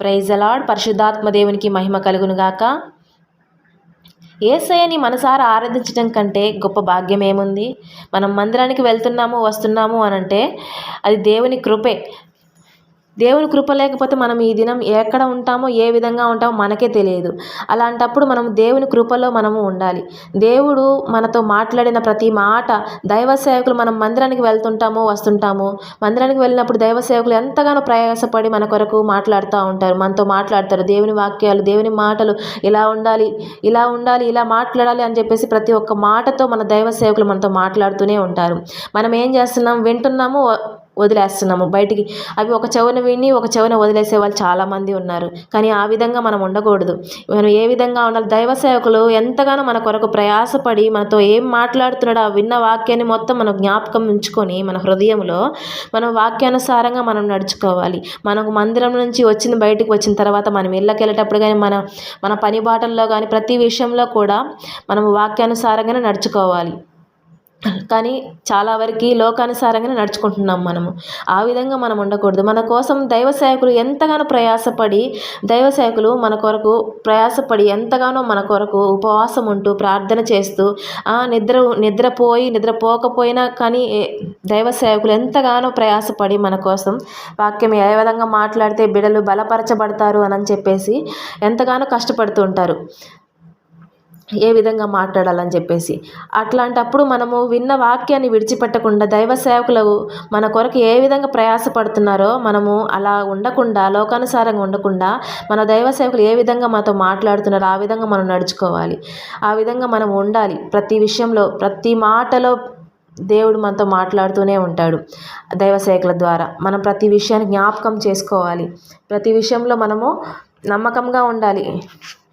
Praise అలాడ్ పరిశుద్ధాత్మ దేవునికి మహిమ కలుగునుగాక ఏసయ్యని మనసారా ఆరాధించడం కంటే గొప్ప భాగ్యం ఏముంది? మనం మందిరానికి వెళ్తున్నాము వస్తున్నాము అని అంటే అది దేవుని కృపే. దేవుని కృప లేకపోతే మనం ఈ దినం ఎక్కడ ఉంటామో ఏ విధంగా ఉంటామో మనకే తెలియదు. అలాంటప్పుడు మనం దేవుని కృపలో మనము ఉండాలి. దేవుడు మనతో మాట్లాడిన ప్రతి మాట దైవ సేవకులు మనం మందిరానికి వెళ్తుంటాము వస్తుంటాము మందిరానికి వెళ్ళినప్పుడు దైవ సేవకులు ఎంతగానో ప్రయాసపడి మన కొరకు మాట్లాడుతూ ఉంటారు. మనతో మాట్లాడతారు. దేవుని వాక్యాలు దేవుని మాటలు ఇలా ఉండాలి ఇలా ఉండాలి ఇలా మాట్లాడాలి అని చెప్పేసి ప్రతి ఒక్క మాటతో మన దైవ సేవకులు మనతో మాట్లాడుతూనే ఉంటారు. మనం ఏం చేస్తున్నాం? వింటున్నాము వదిలేస్తున్నాము. బయటికి అవి ఒక చెవున విని ఒక చెవున వదిలేసే వాళ్ళు చాలామంది ఉన్నారు. కానీ ఆ విధంగా మనం ఉండకూడదు. మనం ఏ విధంగా ఉండాలి? దైవ సేవకులు ఎంతగానో మన కొరకు ప్రయాసపడి మనతో ఏం మాట్లాడుతున్నాడో ఆ విన్న వాక్యాన్ని మొత్తం మనం జ్ఞాపకం ఉంచుకొని మన హృదయంలో మనం వాక్యానుసారంగా మనం నడుచుకోవాలి. మనకు మందిరం నుంచి వచ్చిన బయటికి వచ్చిన తర్వాత మనం ఇళ్ళకి వెళ్ళేటప్పుడు కానీ మన మన పని బాటల్లో కానీ ప్రతి విషయంలో కూడా మనం వాక్యానుసారంగానే నడుచుకోవాలి. కానీ చాలా వరకు లోకానుసారంగానే నడుచుకుంటున్నాం మనము. ఆ విధంగా మనం ఉండకూడదు. మన కోసం దైవ సేవకులు ఎంతగానో ప్రయాసపడి దైవ సేవకులు మన కొరకు ప్రయాసపడి ఎంతగానో మన కొరకు ఉపవాసం ఉంటూ ప్రార్థన చేస్తూ ఆ నిద్ర నిద్రపోయి నిద్రపోకపోయినా కానీ ఏ- దైవ సేవకులు ఎంతగానో ప్రయాసపడి మన కోసం వాక్యం ఏ విధంగా మాట్లాడితే బిడలు బలపరచబడతారు అని చెప్పేసి ఎంతగానో కష్టపడుతూ ఉంటారు. ఏ విధంగా మాట్లాడాలని చెప్పేసి. అట్లాంటప్పుడు మనము విన్న వాక్యాన్ని విడిచిపెట్టకుండా దైవ సేవకులు మన కొరకు ఏ విధంగా ప్రయాసపడుతున్నారో మనము అలా ఉండకుండా లోకానుసారంగా ఉండకుండా మన దైవ సేవకులు ఏ విధంగా మనతో మాట్లాడుతున్నారో ఆ విధంగా మనం నడుచుకోవాలి. ఆ విధంగా మనం ఉండాలి. ప్రతి విషయంలో ప్రతి మాటలో దేవుడు మనతో మాట్లాడుతూనే ఉంటాడు దైవసేవకుల ద్వారా. మనం ప్రతి విషయాన్ని జ్ఞాపకం చేసుకోవాలి. ప్రతి విషయంలో మనము నమ్మకంగా ఉండాలి.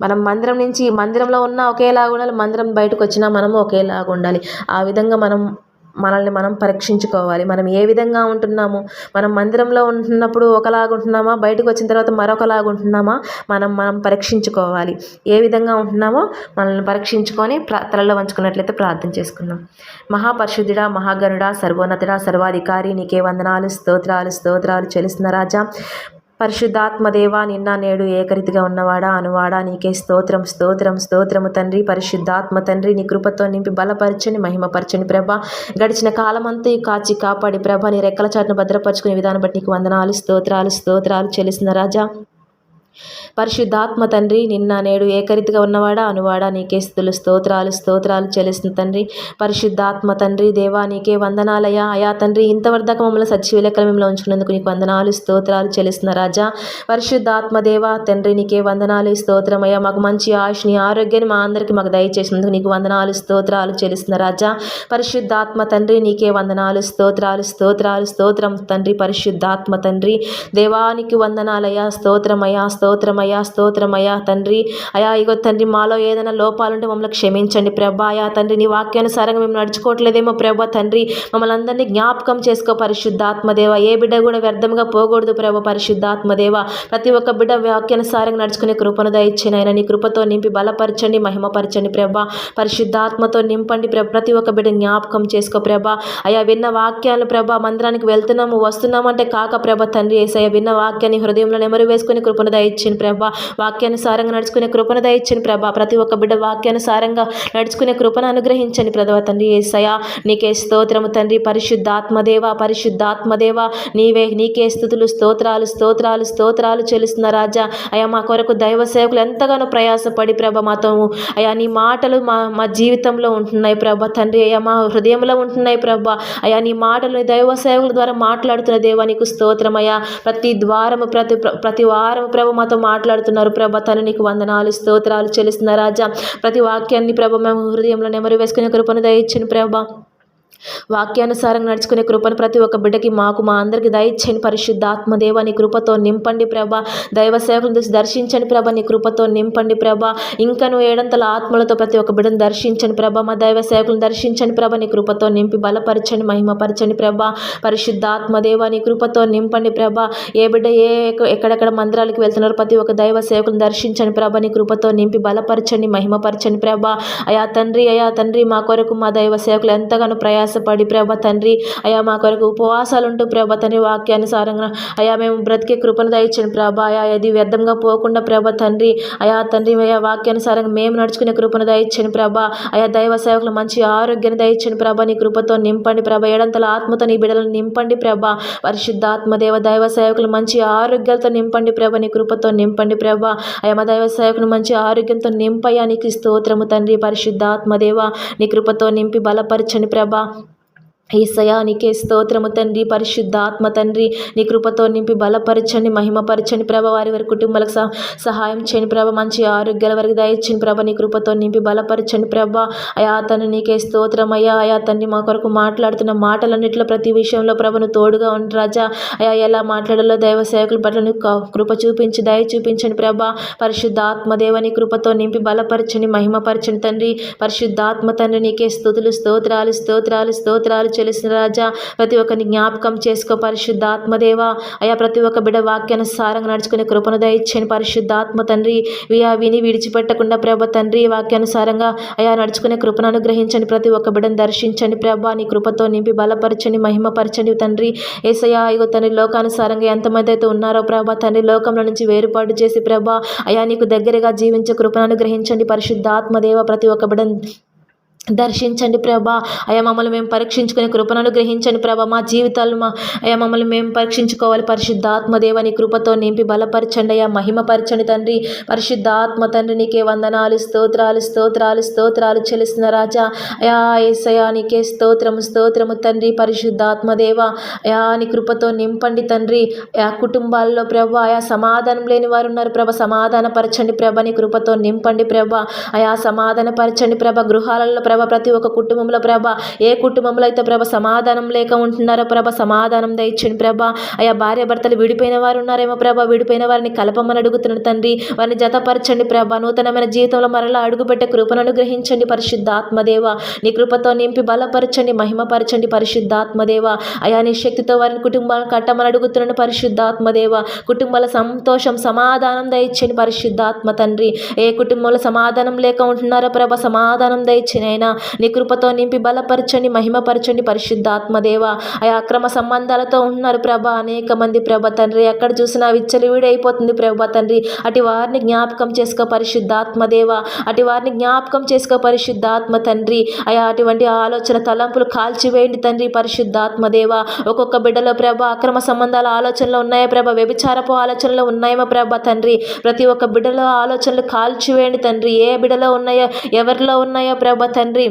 మనం మందిరం నుంచి మందిరంలో ఉన్న ఒకేలాగా ఉండాలి మందిరం బయటకు వచ్చినా మనము ఒకేలాగా ఉండాలి. ఆ విధంగా మనం మనల్ని మనం పరీక్షించుకోవాలి. మనం ఏ విధంగా ఉంటున్నాము? మనం మందిరంలో ఉంటున్నప్పుడు ఒకలాగా ఉంటున్నామా? బయటకు వచ్చిన తర్వాత మరొకలాగా ఉంటున్నామా? మనం మనం పరీక్షించుకోవాలి. ఏ విధంగా ఉంటున్నామో మనల్ని పరీక్షించుకొని తలలో వంచుకున్నట్లయితే ప్రార్థన చేసుకుందాం. మహాపరిశుద్ధుడా మహాగరుడా సర్వోన్నతుడా సర్వాధికారి నీకే వందనాలు స్తోత్రాలు స్తోత్రాలు చెలుస్తున్న రాజా. పరిశుద్ధాత్మదేవా నిన్న నేడు ఏకరీతిగా ఉన్నవాడా అనువాడా నీకే స్తోత్రం స్తోత్రం స్తోత్రము తండ్రి. పరిశుద్ధాత్మ తండ్రి నీ కృపతో నింపి బలపరచని మహిమపరచని ప్రభ. గడిచిన కాలమంతా ఈ కాచి కాపాడి ప్రభ నీ రెక్కల చాటును భద్రపరచుకునే విధానం బట్టి నీకు వందనాలు స్తోత్రాలు స్తోత్రాలు చెల్లిసిన రాజా. పరిశుద్ధాత్మ తండ్రి నిన్న నేడు ఏకరీతిగా ఉన్నవాడా అనువాడా నీకే స్థుతులు స్తోత్రాలు స్తోత్రాలు చెల్లిస్తున్న తండ్రి. పరిశుద్ధాత్మ తండ్రి దేవా నీకే వందనాలయ అయా తండ్రి ఇంతవరకు మమ్మల్ని సజీవ మిమ్మల్ని ఉంచుకున్నందుకు నీకు వందనాలు స్తోత్రాలు చెల్లిస్తున్న రాజా. పరిశుద్ధాత్మ దేవా తండ్రి నీకే వందనాలు స్తోత్రమయ్యా. మాకు మంచి ఆయుష్ని ఆరోగ్యాన్ని మా అందరికీ మాకు దయచేసినందుకు నీకు వందనాలు స్తోత్రాలు చెల్లిస్తున్న రాజా. పరిశుద్ధాత్మ తండ్రి నీకే వందనాలు స్తోత్రాలు స్తోత్రాలు స్తోత్రం తండ్రి. పరిశుద్ధాత్మ తండ్రి దేవానికి వందనాలయ స్తోత్రమయ్యా స్తోత్రమయ్యా స్తోత్రమయ్యా తండ్రి. అయా ఇగో తండ్రి మాలో ఏదైనా లోపాలుంటే మమ్మల్ని క్షమించండి ప్రభా. అయా తండ్రి నీ వాక్యానుసారంగా మేము నడుచుకోవట్లేదేమో ప్రభా తండ్రి. మమ్మల్ని అందరినీ జ్ఞాపకం చేసుకో పరిశుద్ధాత్మదేవ. ఏ బిడ్డ కూడా వ్యర్థంగా పోకూడదు ప్రభ పరిశుద్ధాత్మదేవ. ప్రతి ఒక్క బిడ్డ వాక్యానుసారంగా నడుచుకునే కృపను దయచ్చిన ఆయన నీ కృపతో నింపి బలపరచండి మహిమపరచండి ప్రభా. పరిశుద్ధాత్మతో నింపండి ప్రభ. ప్రతి ఒక్క బిడ్డ జ్ఞాపకం చేసుకో ప్రభా. అయా విన్న వాక్యాలు ప్రభా మందిరానికి వెళ్తున్నాము వస్తున్నాము అంటే కాక ప్రభ తండ్రి ఏసయ్య విన్న వాక్యాన్ని హృదయంలో నెమరు వేసుకుని కృపను దయచ్చిన ప్రభా. వాక్యానుసారంగా నడుచుకునే కృపను దయచ్చిన ప్రభా. ప్రతి ఒక్క బిడ్డ వాక్యానుసారంగా నడుచుకునే కృపను అనుగ్రహించండి ప్రభా తండ్రి ఏసయా నీకే స్తోత్రము తండ్రి. పరిశుద్ధాత్మదేవ పరిశుద్ధాత్మదేవ. నీవే నీకే స్థుతులు స్తోత్రాలు స్తోత్రాలు స్తోత్రాలు చెల్లిస్తున్న రాజా. అయా మా కొరకు దైవ సేవకులు ఎంతగానో ప్రయాసపడి ప్రభ మాతో అయా నీ మాటలు మా మా జీవితంలో ఉంటున్నాయి ప్రభ తండ్రి. అయ్యా మా హృదయంలో ఉంటున్నాయి ప్రభ. అయా నీ మాటలు దైవ సేవకుల ద్వారా మాట్లాడుతున్న దేవా నీకు స్తోత్రం ప్రతి ద్వారము ప్రతి ప్రతి వారము ప్రభ మాతో మాట్లాడుతున్నారు. ప్రభ తను నీకు వందనాలు స్తోత్రాలు చెల్లిస్తున్న రాజా. ప్రతి వాక్యాన్ని ప్రభ మేము హృదయంలో నెమరు వేసుకునే కృపను దయచ్చిన ప్రభ. వాక్యానుసారం నడుచుకునే కృపను ప్రతి ఒక్క బిడ్డకి మాకు మా అందరికి దయచేయండి పరిశుద్ధ ఆత్మదేవ నీ కృపతో నింపండి ప్రభ. దైవ సేవకులను చూసి దర్శించండి ప్రభ నీ కృపతో నింపండి ప్రభ. ఇంకను ఏడంతల ఆత్మలతో ప్రతి ఒక్క బిడ్డను దర్శించండి ప్రభ. మా దైవ సేవకులను దర్శించండి ప్రభ నీ కృపతో నింపి బలపరచండి మహిమపరచండి ప్రభ. పరిశుద్ధ ఆత్మదేవ నీ కృపతో నింపండి ప్రభ. ఏ బిడ్డ ఏ ఎక్కడెక్కడ మందిరాలకు వెళ్తున్నారో ప్రతి ఒక్క దైవ సేవకులను దర్శించండి ప్రభ. నీ కృపతో నింపి బలపరచండి మహిమపరచండి ప్రభ. అయా తండ్రి అయా తండ్రి మా కొరకు మా దైవ సేవకులు ఎంతగానో ప్రయాస ప్రయాసపడి ప్రభ తండ్రి అయా మా కొరకు ఉపవాసాలు ఉంటూ ప్రభ తండ్రి వాక్యానుసారంగా అయా మేము బ్రతికే కృపను దయచండి ప్రభ అయా అది వ్యర్థంగా పోకుండా ప్రభ తండ్రి అయా తండ్రి అయా వాక్యానుసారంగా మేము నడుచుకునే కృపను దయచండి ప్రభ అయా దైవ సేవకులు మంచి ఆరోగ్యాన్ని దయచండి ప్రభ నీ కృపతో నింపండి ప్రభ ఏడంతల ఆత్మతో నీ బిడ్డలను నింపండి ప్రభ పరిశుద్ధాత్మ దేవ దైవ సేవకులు మంచి ఆరోగ్యాలతో నింపండి ప్రభ నీ కృపతో నింపండి ప్రభ అయా మా దైవ సేవకులు మంచి ఆరోగ్యంతో నింపయ్యా నీకు స్తోత్రము తండ్రి పరిశుద్ధాత్మ దేవ నీ కృపతో నింపి బలపరచండి ప్రభ. ఏసయా నీకే స్తోత్రము తండ్రి పరిశుద్ధాత్మ తండ్రి. నీ కృపతో నింపి బలపరచండి మహిమపరచండి. ప్రభ వారి వారి కుటుంబాలకు సహ సహాయం చేయండి ప్రభ. మంచి ఆరోగ్యాల వరకు దయచండి ప్రభ. నీ కృపతో నింపి బలపరచండి ప్రభ. అయా తను నీకే స్తోత్రం అయ్యా అయా తండ్రి మా కొరకు మాట్లాడుతున్న మాటలన్నింటిలో ప్రతి విషయంలో ప్రభను తోడుగా ఉండి రాజా. అయా ఎలా మాట్లాడాలో దైవ సేవకుల పట్ల కృప చూపించి దయ చూపించండి ప్రభ. పరిశుద్ధాత్మ దేవని కృపతో నింపి బలపరచండి మహిమపరచండి తండ్రి. పరిశుద్ధాత్మ తండ్రి నీకే స్థుతులు స్తోత్రాలు స్తోత్రాలు స్తోత్రాలు చెల్లిసిన రాజా ప్రతి ఒక్కరిని జ్ఞాపకం చేసుకో పరిశుద్ధాత్మదేవ. అయా ప్రతి ఒక్క బిడ వాక్యానుసారంగా నడుచుకునే కృపను దయచేయని పరిశుద్ధాత్మ తండ్రి. వియా విని విడిచిపెట్టకుండా ప్రభ తండ్రి వాక్యానుసారంగా అయా నడుచుకునే కృపను అనుగ్రహించండి. ప్రతి ఒక్క బిడను దర్శించండి ప్రభా. నీ కృపతో నింపి బలపరచండి మహిమపరచండి తండ్రి. ఏసయా ఇగో తండ్రి లోకానుసారంగా ఎంతమంది అయితే ఉన్నారో ప్రభా తండ్రి లోకంలో నుంచి వేరుపాటు చేసి ప్రభా అయా నీకు దగ్గరగా జీవించే కృపను అనుగ్రహించండి పరిశుద్ధాత్మదేవ. ప్రతి ఒక్క బిడను దర్శించండి ప్రభా. అయా మమ్మల్ని మేము పరీక్షించుకునే కృపను గ్రహించండి ప్రభా. మా జీవితాలు మా అయా మమ్మల్ని మేము పరీక్షించుకోవాలి. పరిశుద్ధాత్మదేవ నీ కృపతో నింపి బలపరచండి అయా మహిమపరచండి తండ్రి. పరిశుద్ధాత్మ తండ్రి నీకే వందనాలు స్తోత్రాలు స్తోత్రాలు స్తోత్రాలు చెల్లిస్తున్న రాజా. అయా ఏసయా నీకే స్తోత్రము స్తోత్రము తండ్రి. పరిశుద్ధాత్మదేవ అయా నీ కృపతో నింపండి తండ్రి. ఆ కుటుంబాల్లో ప్రభా ఆయా సమాధానం లేని వారు ఉన్నారు ప్రభ. సమాధానపరచండి ప్రభ నీ కృపతో నింపండి ప్రభ. అయా సమాధానపరచండి ప్రభ. గృహాలలో ప్రభ ప్రతి ఒక్క కుటుంబంలో ప్రభ ఏ కుటుంబంలో అయితే ప్రభ సమాధానం లేక ఉంటున్నారో ప్రభ సమాధానం దయచండి ప్రభ. అయా భార్య భర్తలు విడిపోయిన వారు ఉన్నారేమో ప్రభ విడిపోయిన వారిని కలపమని అడుగుతున్నాడు తండ్రి. వారిని జతపరచండి ప్రభ. నూతనమైన జీవితంలో మరలా అడుగుపెట్టే కృపను అనుగ్రహించండి పరిశుద్ధాత్మదేవ. నీ కృపతో నింపి బలపరచండి మహిమపరచండి పరిశుద్ధాత్మదేవ. అయా నీ శక్తితో వారిని కుటుంబాలను కట్టమని అడుగుతున్నాను పరిశుద్ధాత్మదేవ. కుటుంబాల సంతోషం సమాధానం దయచండి పరిశుద్ధాత్మ తండ్రి. ఏ కుటుంబంలో సమాధానం లేక ఉంటున్నారో ప్రభ సమాధానం దయచని అయినా నీ కృపతో నింపి బలపరచండి మహిమపరచండి పరిశుద్ధాత్మదేవ. ఆ అక్రమ సంబంధాలతో ఉన్నారు ప్రభ. అనేక మంది ప్రభ తండ్రి ఎక్కడ చూసినా విచ్చలవిడైపోతుంది ప్రభ తండ్రి. అటు వారిని జ్ఞాపకం చేసుకో పరిశుద్ధాత్మదేవ. అటు వారిని జ్ఞాపకం చేసుకో పరిశుద్ధాత్మ తండ్రి. అయా అటువంటి ఆలోచన తలంపులు కాల్చివేయండి తండ్రి పరిశుద్ధాత్మదేవ. ఒక్కొక్క బిడ్డలో ప్రభ అక్రమ సంబంధాల ఆలోచనలు ఉన్నాయా ప్రభ? వ్యభిచారపు ఆలోచనలు ఉన్నాయేమో ప్రభ తండ్రి. ప్రతి ఒక్క బిడ్డలో ఆలోచనలు కాల్చివేయండి తండ్రి. ఏ బిడ్డలో ఉన్నాయో ఎవరిలో ఉన్నాయో ప్రభ తండ్రి. அன்றி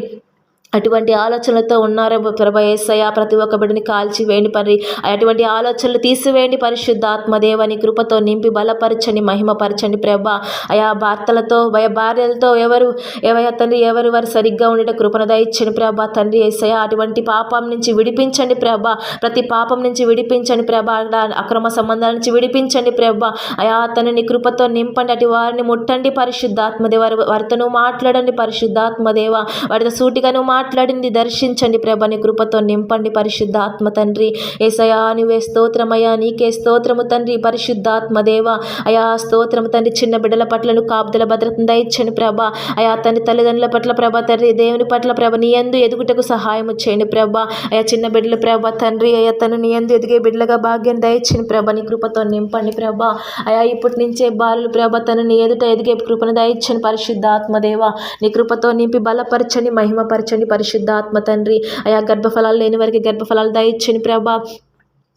అటువంటి ఆలోచనలతో ఉన్నారో ప్రభ ఏసయ్య. ప్రతి ఒక్క బిడ్డని కాల్చి వేయండి పరి అటువంటి ఆలోచనలు తీసివేయండి పరిశుద్ధాత్మదేవని కృపతో నింపి బలపరచండి మహిమపరచండి ప్రభా. అయా భర్తలతో భయ భార్యలతో ఎవరు ఎవరి తండ్రి ఎవరు వారు సరిగ్గా ఉండేట కృపణ దయచ్చండి ప్రభ. తండ్రి ఏసయ్య అటువంటి పాపం నుంచి విడిపించండి ప్రభా. ప్రతి పాపం నుంచి విడిపించండి ప్రభా. అక్రమ సంబంధాల నుంచి విడిపించండి ప్రభా. అయా తనని కృపతో నింపండి అటు వారిని ముట్టండి పరిశుద్ధాత్మదేవ వారితో మాట్లాడండి పరిశుద్ధాత్మదేవ వారితో సూటిగాను మా మాట్లాడింది దర్శించండి ప్రభని కృపతో నింపండి పరిశుద్ధాత్మ తండ్రి. ఏసయా నువ్వే స్తోత్రమయ్యా నీకే స్తోత్రము తండ్రి. పరిశుద్ధాత్మ దేవ అయా స్తోత్రము తండ్రి. చిన్న బిడ్డల పట్లను కాపుదల భద్రతను దయచ్చండి ప్రభ. అయా తండ్రి తల్లిదండ్రుల పట్ల ప్రభ తండ్రి దేవుని పట్ల ప్రభ నీ ఎందు ఎదుగుటకు సహాయం చేయండి ప్రభ. అయా చిన్న బిడ్డల ప్రభ తండ్రి అయ్యా తను నీ ఎందు ఎదిగే బిడ్డలుగా భాగ్యం దయచ్చండి ప్రభ. నీ కృపతో నింపండి ప్రభ. అయా ఇప్పటి నుంచే బాలులు ప్రభ తను నీ ఎదుట ఎదిగే కృపను దయచ్చని పరిశుద్ధాత్మదేవ నీ కృపతో నింపి బలపరచండి మహిమపరచండి పరిశుద్ధాత్మ తండ్రి. అయా గర్భఫలాలు లేని వారికి గర్భఫలాలు దయచ్చని ప్రభా.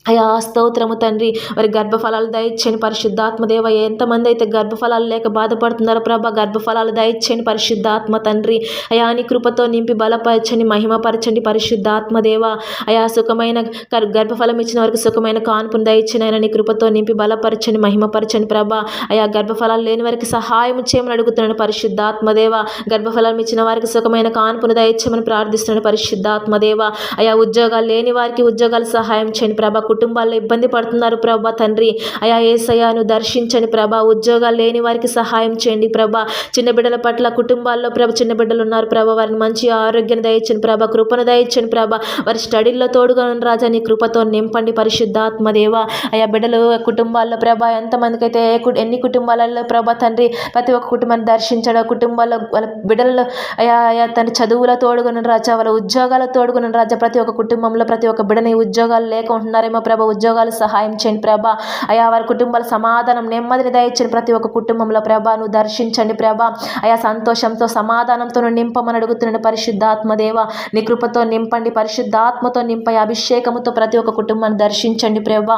అయా స్తోత్రము తండ్రి. వారి గర్భఫలాలు దయచేయని పరిశుద్ధాత్మదేవ ఎంతమంది అయితే గర్భఫలాలు లేక బాధపడుతున్నారో ప్రభా గర్భఫలాలు దయచేయని పరిశుద్ధాత్మ తండ్రి. అయా నీ కృపతో నింపి బలపరచండి మహిమపరచండి పరిశుద్ధాత్మదేవ. అయా సుఖమైన గర్- గర్భఫలం ఇచ్చిన వారికి సుఖమైన కాన్పును దయచేయని ఆయన నీ కృపతో నింపి బలపరచండి మహిమపరచండి ప్రభా. అయా గర్భఫలాలు లేని వారికి సహాయం చేయమని అడుగుతున్నాను పరిశుద్ధాత్మదేవ. గర్భఫలం ఇచ్చిన వారికి సుఖమైన కాన్పును దయచేయమని ప్రార్థిస్తున్నాను పరిశుద్ధాత్మదేవ. అయా ఉద్యోగాలు లేని వారికి ఉద్యోగాలు సహాయం చేయండి ప్రభా. కుటుంబాల్లో ఇబ్బంది పడుతున్నారు ప్రభా తండ్రి. అయా ఏసయాను దర్శించండి ప్రభా. ఉద్యోగాలు లేని వారికి సహాయం చేయండి ప్రభా. చిన్న బిడ్డల పట్ల కుటుంబాల్లో ప్రభ చిన్న బిడ్డలు ఉన్నారు ప్రభా. వారిని మంచి ఆరోగ్యాన్ని దయచండి ప్రభా. కృపను దయచండి ప్రభా. వారి స్టడీల్లో తోడుగా ఉన్న రాజా నీ కృపతో నింపండి పరిశుద్ధాత్మ దేవ. అయా బిడ్డలు కుటుంబాల్లో ప్రభా ఎంతమందికి అయితే ఎన్ని కుటుంబాలలో ప్రభా తండ్రి ప్రతి ఒక్క కుటుంబాన్ని దర్శించడం. కుటుంబాల్లో వాళ్ళ బిడ్డలలో అయా అయా తన చదువుల తోడుగున్న రాజా వాళ్ళ ఉద్యోగాల తోడుగున్న రాజా ప్రతి ఒక్క కుటుంబంలో ప్రతి ఒక్క బిడ్డని ఉద్యోగాలు లేక ఉంటున్నారేమో ప్రభా ఉద్యోగాలు సహాయం చేయండి ప్రభా. అయా వారి కుటుంబాల సమాధానం నెమ్మదిని దయచండి ప్రతి ఒక్క కుటుంబంలో ప్రభా. నువ్వు దర్శించండి ప్రభా. అయా సంతోషంతో సమాధానంతో నింపమని అడుగుతున్నాను పరిశుద్ధాత్మదేవ నీ కృపతో నింపండి పరిశుద్ధాత్మతో నింపై. అభిషేకముతో ప్రతి ఒక్క కుటుంబాన్ని దర్శించండి ప్రభా.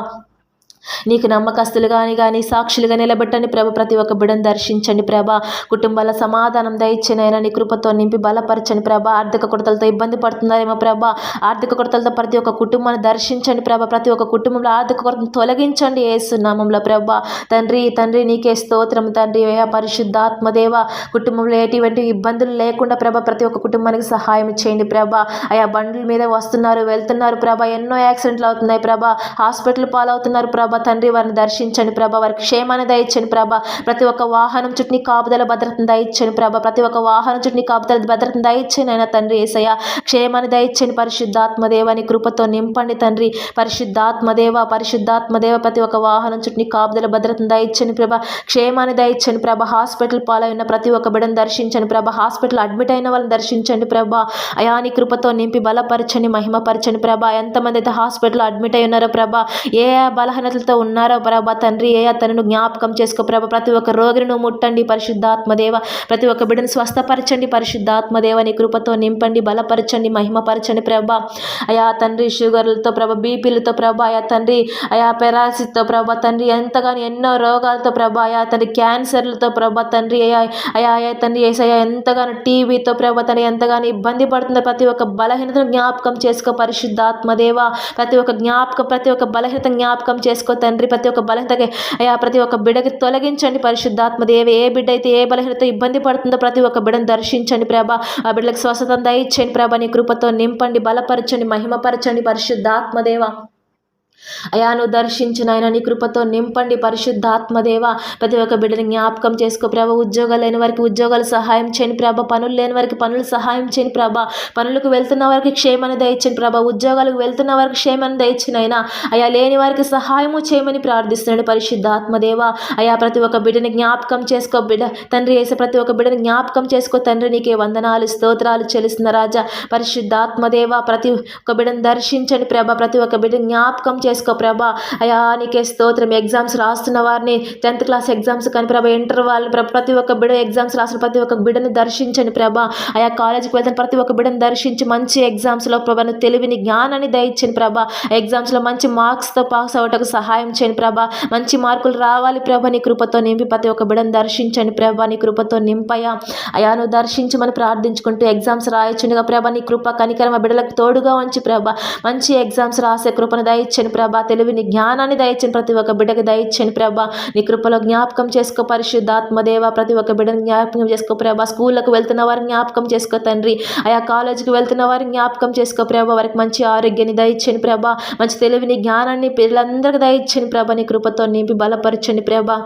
నీకు నమ్మకస్తులుగాని కానీ సాక్షులుగా నిలబెట్టండి ప్రభ. ప్రతి ఒక్క బిడను దర్శించండి ప్రభ. కుటుంబాల సమాధానం దయచ్చినైనా నీ కృపతో నింపి బలపరచండి ప్రభ. ఆర్థిక కొరతలతో ఇబ్బంది పడుతున్నారేమో ప్రభ. ఆర్థిక కొరతలతో ప్రతి ఒక్క కుటుంబాన్ని దర్శించండి ప్రభ. ప్రతి ఒక్క కుటుంబంలో ఆర్థిక కొరతను తొలగించండి ఏసునామంలో ప్రభ. తండ్రి తండ్రి నీకే స్తోత్రం తండ్రి. ఏ పరిశుద్ధాత్మదేవ కుటుంబంలో ఎటువంటి ఇబ్బందులు లేకుండా ప్రభ ప్రతి ఒక్క కుటుంబానికి సహాయం చేయండి ప్రభ. అయా బండ్ల మీద వస్తున్నారు వెళ్తున్నారు ప్రభ. ఎన్నో యాక్సిడెంట్లు అవుతున్నాయి ప్రభ. హాస్పిటల్ పాలవుతున్నారు ప్రభ. తండ్రి వారిని దర్శించండి ప్రభ వారికి క్షేమాన్ని దయచండి ప్రభ. ప్రతి ఒక్క వాహనం చుట్టూ కాపుదల భద్రతను దయచండి ప్రభ. ప్రతి ఒక్క వాహనం చుట్టూ కాపుదల భద్రతను దయచండి అయినా తండ్రి ఏసయ్య. క్షేమాన్ని దయచండి పరిశుద్ధాత్మదేవని కృపతో నింపండి తండ్రి. పరిశుద్ధాత్మదేవ పరిశుద్ధాత్మదేవ ప్రతి ఒక్క వాహనం చుట్టూ కాపుదల భద్రతను దయచండి ప్రభ. క్షేమాన్ని దయచండి ప్రభ. హాస్పిటల్ పాలైన ప్రతి ఒక్క బిడ్డను దర్శించండి ప్రభ. హాస్పిటల్ అడ్మిట్ అయిన వాళ్ళని దర్శించండి ప్రభ. అయాని కృపతో నింపి బలపరచండి మహిమపరచండి ప్రభ. ఎంతమంది అయితే హాస్పిటల్ అడ్మిట్ అయి ఉన్నారో ప్రభ. ఏ బలహీనతలతో ఉన్నారో ప్రభ తండ్రి ఏ అతను జ్ఞాపకం చేసుకో ప్రభ? ప్రతి ఒక్క రోగిని నువ్వు ముట్టండి పరిశుద్ధాత్మదేవ. ప్రతి ఒక్క బిడ్డను స్వస్థపరచండి పరిశుద్ధాత్మదేవ. నీ కృపతో నింపండి బలపరచండి మహిమపరచండి ప్రభ. అయా తండ్రి షుగర్లతో ప్రభ బీపీలతో ప్రభ అయా తండ్రి అయా పెరాసిస్తో ప్రభ తండ్రి ఎంతగానో ఎన్నో రోగాలతో ప్రభ అయా తండ్రి క్యాన్సర్లతో ప్రభ తండ్రి అయా అయా అయా తండ్రి ఏసయ్యా ఎంతగానో టీవీతో ప్రభ తండ్రి ఎంతగానో ఇబ్బంది పడుతుందో ప్రతి ఒక్క బలహీనతను జ్ఞాపకం చేసుకో పరిశుద్ధాత్మదేవ. ప్రతి ఒక్క జ్ఞాపకం ప్రతి ఒక్క బలహీనత జ్ఞాపకం చేసుకో తండ్రి ప్రతి ఒక్క బలహీనతకి అయా ప్రతి ఒక్క బిడ్డకి తొలగించండి. పరిశుద్ధాత్మ దేవి ఏ బిడ్డ అయితే ఏ బలహీనత ఇబ్బంది పడుతుందో ప్రతి ఒక్క బిడ్డను దర్శించండి ప్రభ. ఆ బిడ్డలకు స్వస్థత దయచేయండి ప్రభ. నీ కృపతో నింపండి బలపరచండి మహిమపరచండి పరిశుద్ధాత్మ అయాను దర్శించిన ఆయన నీ కృపతో నింపండి పరిశుద్ధాత్మదేవ ప్రతి ఒక్క బిడ్డని జ్ఞాపకం చేసుకో ప్రభ. ఉద్యోగాలు లేని వారికి ఉద్యోగాలు సహాయం చేయండి ప్రభ. పనులు లేని వారికి పనులు సహాయం చేయండి ప్రభ. పనులకు వెళ్తున్న వారికి క్షేమాన్ని దయచండి ప్రభ. ఉద్యోగాలకు వెళ్తున్న వారికి క్షేమాన్ని దయచిన అయినా అయా లేని వారికి సహాయము చేయమని ప్రార్థిస్తున్నాడు పరిశుద్ధాత్మదేవ అయా ప్రతి ఒక్క బిడ్డని జ్ఞాపకం చేసుకో బిడ్డ. తండ్రి వేసే ప్రతి ఒక్క బిడ్డని జ్ఞాపకం చేసుకో తండ్రి. నీకే వందనాలు స్తోత్రాలు చెల్లిస్తున్న రాజా. పరిశుద్ధాత్మదేవ ప్రతి ఒక్క బిడ్డను దర్శించండి ప్రభ. ప్రతి ఒక్క బిడ్డని జ్ఞాపకం చేసుకో ప్రభ. అయా నీకే స్తోత్రం. ఎగ్జామ్స్ రాస్తున్న వారిని టెన్త్ క్లాస్ ఎగ్జామ్స్ కానీ ప్రభా ఇంటర్ వాళ్ళని ప్రతి ఒక్క బిడ ఎగ్జామ్స్ రాసిన ప్రతి ఒక్క బిడ్డని దర్శించండి ప్రభా. అయా కాలేజీకి వెళ్తాను ప్రతి ఒక్క బిడ్డను దర్శించి మంచి ఎగ్జామ్స్లో ప్రభాను తెలివిని జ్ఞానాన్ని దయచండి ప్రభా. ఎగ్జామ్స్లో మంచి మార్క్స్తో పాస్ అవ్వటకు సహాయం చేయండి ప్రభా. మంచి మార్కులు రావాలి ప్రభా నీ కృపతో నింపి ప్రతి ఒక్క బిడ్డను దర్శించండి ప్రభా నీ కృపతో నింపయా అయా నువ్వు దర్శించమని ప్రార్థించుకుంటూ ఎగ్జామ్స్ రాయొచ్చుండగా ప్రభా నీ కృప కనికరమ బిడ్డలకు తోడుగా ఉంచి ప్రభా. మంచి ఎగ్జామ్స్ రాసే కృపను దయచండి ప్రభా. తెలివిని జ్ఞానాన్ని దయచని ప్రతి ఒక్క బిడ్డకి దయచని ప్రభా. నీ కృపలో జ్ఞాపకం చేసుకో పరిశుద్ధాత్మదేవ ప్రతి ఒక్క బిడ్డని జ్ఞాపకం చేసుకో ప్రభ. స్కూళ్ళకు వెళ్తున్న వారిని జ్ఞాపకం చేసుకో తండ్రి. ఆయా కాలేజీకి వెళ్తున్న వారిని జ్ఞాపకం చేసుకో ప్రభ. వారికి మంచి ఆరోగ్యాన్ని దయచని ప్రభా. మంచి తెలివిని జ్ఞానాన్ని పిల్లలందరికీ దయచని ప్రభా. నీ కృపతో నింపి బలపరచండి ప్రభా.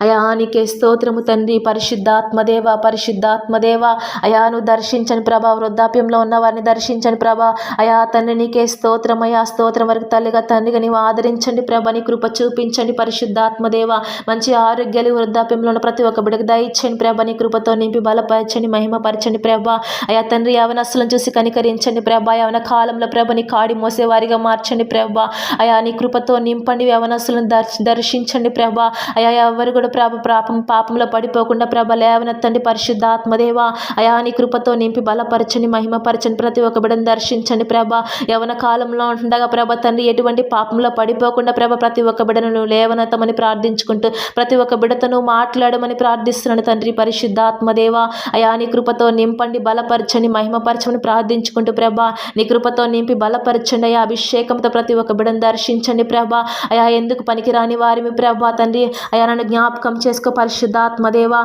అయా నీకే స్తోత్రము తండ్రి. పరిశుద్ధాత్మదేవ పరిశుద్ధాత్మదేవ. అయా నువ్వు దర్శించని ప్రభా వృద్ధాప్యంలో ఉన్న వారిని దర్శించని ప్రభా. అయా తండ్రి నీకే స్తోత్రం అయా స్తోత్రం వరకు తల్లిగా తండ్రిగా నీవు ఆదరించండి ప్రభా. నీ కృప చూపించండి పరిశుద్ధాత్మదేవ. మంచి ఆరోగ్యాలు వృద్ధాప్యంలో ఉన్న ప్రతి ఒక్క బిడకు దయచండి ప్రభా. నీ కృపతో నింపి బలపరచండి మహిమపరచండి ప్రభా. అయా తండ్రి యవనస్సులను చూసి కనికరించండి ప్రభా. యవన కాలంలో ప్రభ నీ కాడి మోసేవారిగా మార్చండి ప్రభా. అయా నీ కృపతో నింపండి యవనస్సులను దర్శ దర్శించండి ప్రభా. అయా ఎవరు కూడా ప్రభ పాపం పాపంలో పడిపోకుండా ప్రభ లేవనెత్తండి పరిశుద్ధాత్మదేవా. ఆత్మదేవ అయాని కృపతో నింపి బలపరచని మహిమపరచండి ప్రతి ఒక్క బిడని దర్శించండి ప్రభ. యవన కాలంలో ఉండగా ప్రభ తండ్రి ఎటువంటి పాపంలో పడిపోకుండా ప్రభ ప్రతి ఒక్క బిడను లేవనెత్తమని ప్రార్థించుకుంటూ ప్రతి ఒక్క బిడతను మాట్లాడమని ప్రార్థిస్తున్నాను తండ్రి పరిశుద్ధ ఆత్మదేవ అయాని కృపతో నింపండి బలపరచని మహిమపరచమని ప్రార్థించుకుంటూ ప్రభ. నీ కృపతో నింపి బలపరచండి అయా అభిషేకంతో ప్రతి ఒక్క బిడను దర్శించండి ప్రభ. అయా ఎందుకు పనికిరాని వారిమి ప్రభ తండ్రి. అయా నన్ను జ్ఞాపకం చేసుకో పరిశుద్ధాత్మ దేవా.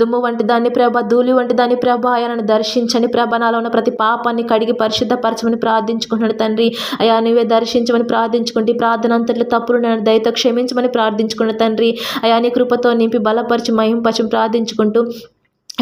దుమ్ము వంటి దాన్ని ప్రభ ధూళి వంటి దాన్ని ప్రభ. ఆయనను దర్శించని ప్రభ. నాలో ఉన్న ప్రతి పాపాన్ని కడిగి పరిశుద్ధపరచమని ప్రార్థించుకుంటున్నాడు తండ్రి. అయా నువ్వే దర్శించమని ప్రార్థించుకుంటే ఈ ప్రార్థన అంతట్లో తప్పులు నేను దయతో క్షమించమని ప్రార్థించుకున్న తండ్రి. అయా నీ కృపతో నింపి బలపరిచి మహింపరిచి ప్రార్థించుకుంటూ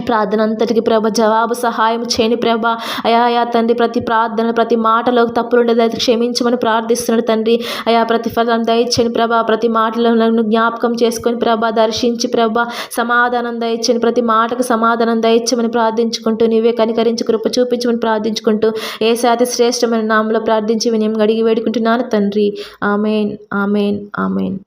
ప్రార్థన అంతటికి ప్రభ జవాబు సహాయం చేయని ప్రభ అయా అయా తండ్రి ప్రతి ప్రార్థన ప్రతి మాటలో తప్పులుండే క్షమించమని ప్రార్థిస్తున్నాడు తండ్రి. అయా ప్రతి ఫలం దయచేయని ప్రభ ప్రతి మాటలో నన్ను జ్ఞాపకం చేసుకొని ప్రభ దర్శించి ప్రభ సమాధానం దయచేని ప్రతి మాటకు సమాధానం దయచమని ప్రార్థించుకుంటూ నీవే కనికరించి కృప చూపించమని ప్రార్థించుకుంటూ ఏ శాతి శ్రేష్టమైన నామంలో ప్రార్థించి వినయం అడిగి వేడుకుంటున్నాను తండ్రి. Amen amen amen.